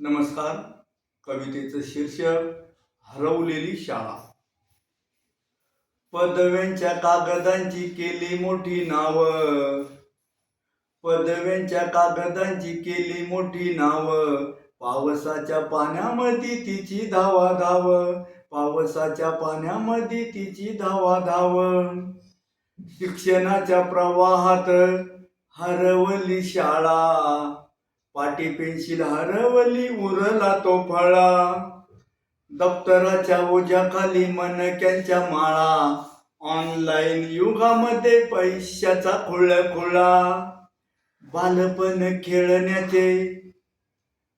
नमस्कार. कवितेचं शीर्षक हरवलेली शाळा. पदव्यांच्या कागदांची केली मोठी नाव. पदव्यांच्या कागदांची केली मोठी नाव. पावसाच्या पाण्यामध्ये तिची धावा धाव पावसाच्या पाण्यामध्ये तिची धावा धाव शिक्षणाच्या प्रवाहात हरवली शाळा. पाटी पेन्सिल हरवली उरला तो फळा. दप्तराच्या ओझ्याखाली मनक्यांच्या माळा. ऑनलाईन युगामध्ये पैशाचा खुळा खुळा बालपण खेळण्याचे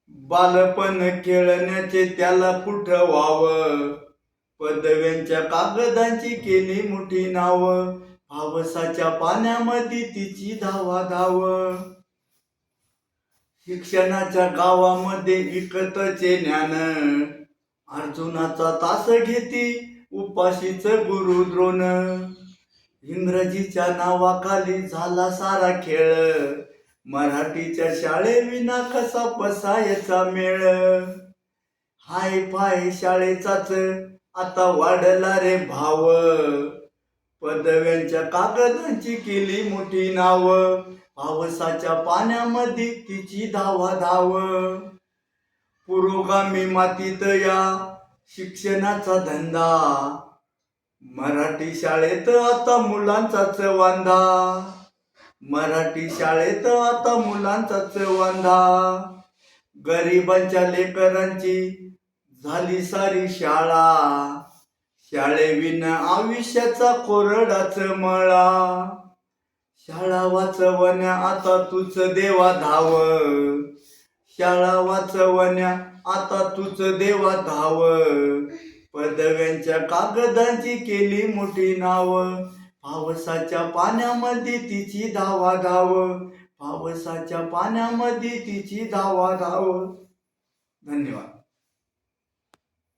बालपण खेळण्याचे त्याला कुठं व्हावं पदव्यांच्या कागदांची केली मोठी नाव. पावसाच्या पाण्यामध्ये तिची धावा धाव शिक्षणाच्या गावामध्ये विकतचे ज्ञान. अर्जुनाचा तास घेती उपाशीच गुरु द्रोण. इंग्रजीच्या नावाखाली झाला सारा खेळ. मराठीच्या शाळेविना कसा पसायचा मेळ? हाय फाय शाळेचाच आता वाढला रे भाव. पदव्यांच्या कागदांची केली मोठी नाव. पावसाच्या पाण्यामध्ये तिची धावा धाव पुरोगामी मातीत या शिक्षणाचा धंदा. मराठी शाळेत आता मुलांचाच वांदा. मराठी शाळेत आता मुलांचाच वांदा. गरिबांच्या लेकरांची झाली सारी शाळा. शाळेविन आयुष्याचा कोरडाच मळा. शाळा वाचवण्या आता तुझ देवा धाव. शाळा वाचवण्या आता तुझ देवा धाव. पदव्यांच्या कागदांची केली मोठी नाव. पावसाच्या पाण्यामध्ये तिची धावा धाव पावसाच्या पाण्यामध्ये तिची धावा धाव धन्यवाद.